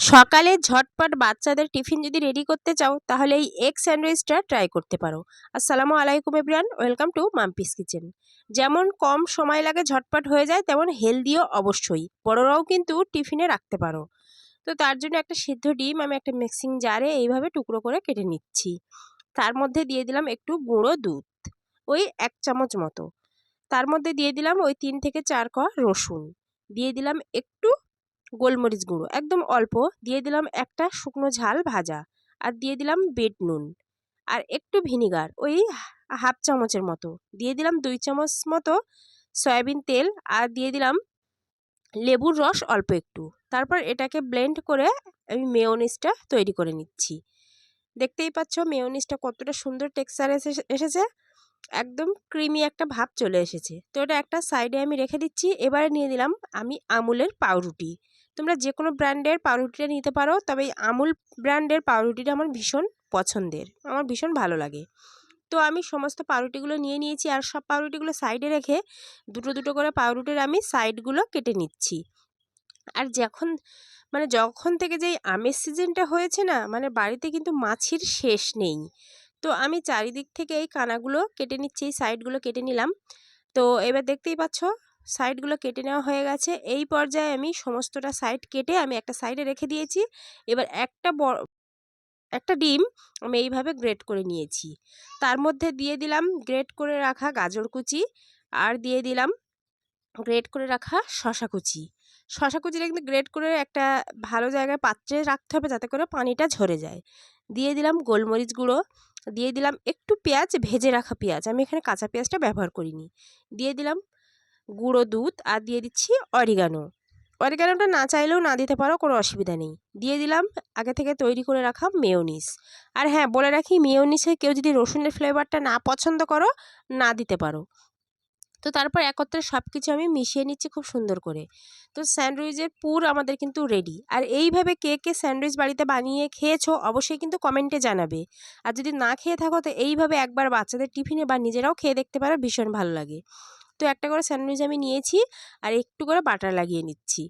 সকালে ঝটপট বাচ্চাদের টিফিন যদি রেডি করতে চাও, তাহলে এই এগ স্যান্ডউইচটা ট্রাই করতে পারো। আসসালামু আলাইকুম everyone welcome to Mampi's kitchen যেমন কম সময় লাগে ঝটপট হয়ে যায়, তেমন হেলদিও অবশ্যই। বড়রাও কিন্তু টিফিনে রাখতে পারো। তো তার জন্য একটা সিদ্ধ ডিম, আমি একটা মিক্সিং জারে এইভাবে টুকরো করে কেটে নিচ্ছি। তার মধ্যে দিয়ে দিলাম একটু গুঁড়ো দুধ, ওই এক চামচ মতো। তার মধ্যে দিয়ে দিলাম ওই তিন থেকে চার কোয়া রসুন। দিয়ে দিলাম একটু গোলমরিচ গুঁড়ো। একদম অল্প দিয়ে দিলাম একটা শুকনো ঝাল ভাজা আর দিয়ে দিলাম বেড নুন আর একটু ভিনিগার, ওই হাফ চামচের মতো। দিয়ে দিলাম দুই চামচ মতো সয়াবিন তেল আর দিয়ে দিলাম লেবুর রস অল্প একটু। তারপর এটাকে ব্লেন্ড করে আমি মেয়োনিজটা তৈরি করে নিচ্ছি। দেখতেই পাচ্ছ মেয়োনিজটা কতটা সুন্দর টেক্সচার এসেছে। একদম ক্রিমি একটা ভাব চলে এসেছে। তো এটা একটা সাইডে আমি রেখে দিচ্ছি। এবারে নিয়ে দিলাম আমি আমুলের পাউরুটি। তোমরা যে কোনো ব্র্যান্ডের পাউরুটিটা নিতে পারো, তবে এই আমুল ব্র্যান্ডের পাউরুটিটা আমার ভীষণ পছন্দের। আমার ভীষণ ভালো লাগে। তো আমি সমস্ত পাউরুটিগুলো নিয়ে নিয়েছি আর সব পাউরুটিগুলো সাইডে রেখে দুটো দুটো করে পাউরুটির আমি সাইডগুলো কেটে নিচ্ছি। আর যখন মানে যখন থেকে যেই আমের সিজনটা হয়েছে না মানে বাড়িতে কিন্তু মাছির শেষ নেই। তো আমি চারিদিক থেকে এই কানাগুলো কেটে নিচ্ছি, এই সাইডগুলো কেটে নিলাম। তো এবার দেখতেই পাচ্ছ সাইডগুলো কেটে নেওয়া হয়ে গেছে। এই পর্যায়ে আমি সমস্তটা সাইড কেটে আমি একটা সাইডে রেখে দিয়েছি। এবার একটা বড় একটা ডিম আমি এইভাবে গ্রেট করে নিয়েছি। তার মধ্যে দিয়ে দিলাম গ্রেট করে রাখা গাজর কুচি আর দিয়ে দিলাম গ্রেট করে রাখা শশা কুচি। শশা কুচিটা কিন্তু গ্রেট করে একটা ভালো জায়গায় পাত্রে রাখতে হবে যাতে করে পানিটা ঝরে যায়। দিয়ে দিলাম গোলমরিচ গুঁড়ো, দিয়ে দিলাম একটু পেঁয়াজ, ভেজে রাখা পেঁয়াজ। আমি এখানে কাঁচা পেঁয়াজটা ব্যবহার করিনি। দিয়ে দিলাম গুঁড়ো দুধ আর দিয়ে দিচ্ছি অরিগানো অরিগানোটা না চাইলেও না দিতে পারো, কোনো অসুবিধা নেই। দিয়ে দিলাম, আগে থেকে তৈরি করে রাখা মেয়োনিস আর হ্যাঁ বলে রাখি মেয়োনিসে কেউ যদি রসুনের ফ্লেভারটা না পছন্দ করো, না দিতে পারো। তো তারপর একত্রে সব কিছু আমি মিশিয়ে নিচ্ছি খুব সুন্দর করে। তো স্যান্ডউইচের পুর আমাদের কিন্তু রেডি আর এইভাবে কে কে স্যান্ডউইচ বাড়িতে বানিয়ে খেয়েছো, অবশ্যই কিন্তু কমেন্টে জানাবে। আর যদি না খেয়ে থাকো, তো এইভাবে একবার বাচ্চাদের টিফিনে বা নিজেরাও খেয়ে দেখতে পারো, ভীষণ ভালো লাগে। তো একটা করে স্যান্ডউইচ আমি নিয়েছি আর একটু করে বাটার লাগিয়ে নিচ্ছি।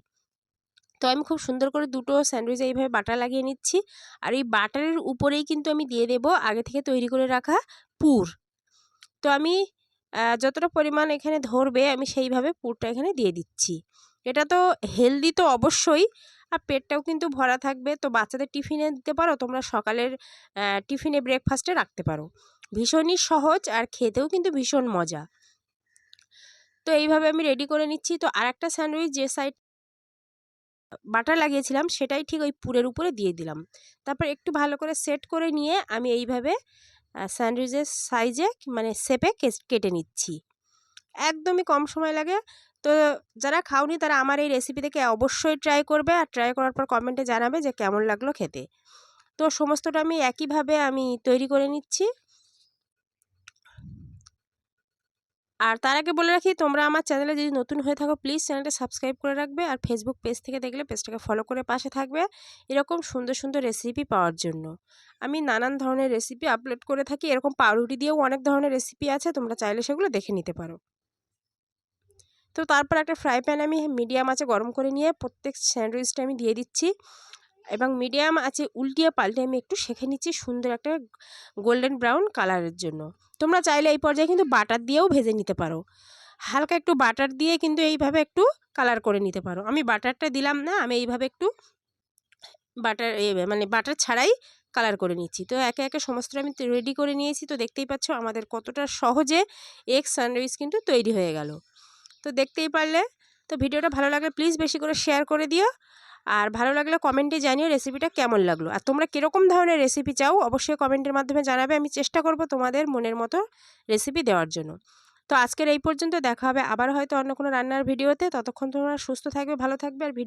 তো আমি খুব সুন্দর করে দুটো স্যান্ডউইচ এইভাবে বাটার লাগিয়ে নিচ্ছি। আর এই বাটারের উপরেই কিন্তু আমি দিয়ে দেব আগে থেকে তৈরি করে রাখা পুর। তো আমি যতটা পরিমাণ এখানে ধরবে আমি সেইভাবে পুরটা এখানে দিয়ে দিচ্ছি। এটা তো হেলদি তো অবশ্যই, আর পেটটাও কিন্তু ভরা থাকবে। তো বাচ্চাদের টিফিনে দিতে পারো, তোমরা সকালের টিফিনে ব্রেকফাস্টে রাখতে পারো। ভীষণই সহজ আর খেতেও কিন্তু ভীষণ মজা। তো এইভাবে আমি রেডি করে নিচ্ছি। তো আর একটা স্যান্ডউইচ যে সাইড বাটার লাগিয়েছিলাম, সেটাই ঠিক ওই পুরের উপরে দিয়ে দিলাম। তারপর একটু ভালো করে সেট করে নিয়ে আমি এইভাবে স্যান্ডউইচের সাইজে মানে শেপে কেটে নিচ্ছি। একদমই কম সময় লাগে। তো যারা খাওনি তারা আমার এই রেসিপি থেকে অবশ্যই ট্রাই করবে আর ট্রাই করার পর কমেন্টে জানাবে যে কেমন লাগল খেতে। তো সমস্তটা আমি একইভাবে আমি তৈরি করে নিচ্ছি। আর তার আগে বলে রাখি, তোমরা আমার চ্যানেলে যদি নতুন হয়ে থাকো প্লিজ চ্যানেলটা সাবস্ক্রাইব করে রাখবে আর ফেসবুক পেজ থেকে দেখলে পেজটাকে ফলো করে পাশে থাকবে এরকম সুন্দর সুন্দর রেসিপি পাওয়ার জন্য। আমি নানান ধরনের রেসিপি আপলোড করে থাকি, এরকম পাউরুটি দিয়েও অনেক ধরনের রেসিপি আছে, তোমরা চাইলে সেগুলো দেখে নিতে পারো। তো তারপর একটা ফ্রাই প্যান আমি মিডিয়াম আছে গরম করে নিয়ে প্রত্যেক স্যান্ডউইচটা আমি দিয়ে দিচ্ছি। এবং মিডিয়াম আছে, উল্টিয়ে পাল্টে আমি একটু শেখে নিচ্ছি সুন্দর একটা গোল্ডেন ব্রাউন কালারের জন্য। তোমরা চাইলে এই পর্যায়ে কিন্তু বাটার দিয়েও ভেজে নিতে পারো। হালকা একটু বাটার দিয়ে কিন্তু এইভাবে একটু কালার করে নিতে পারো। আমি বাটারটা দিলাম না, আমি এইভাবে একটু বাটার মানে বাটার ছাড়াই কালার করে নিচ্ছি। তো একে একে সমস্ত আমি রেডি করে নিয়েছি। তো দেখতেই পাচ্ছ আমাদের কতটা সহজে এগ স্যান্ডউইচ কিন্তু তৈরি হয়ে গেল। তো দেখতেই পারলে। তো ভিডিওটা ভালো লাগলে প্লিজ বেশি করে শেয়ার করে দিও। আর ভালো লাগলে কমেন্টে জানিও রেসিপিটা কেমন লাগল। আর তোমরা কীরকম ধরনের রেসিপি চাও, অবশ্যই কমেন্টের মাধ্যমে জানাবে। আমি চেষ্টা করব তোমাদের মনের মতো রেসিপি দেওয়ার জন্য। তো আজকের এই পর্যন্ত দেখা হবে। আবার হয়তো অন্য কোনো রান্নার ভিডিওতে ততক্ষণ তোমরা সুস্থ থাকবে, ভালো থাকবে আর ভিডিও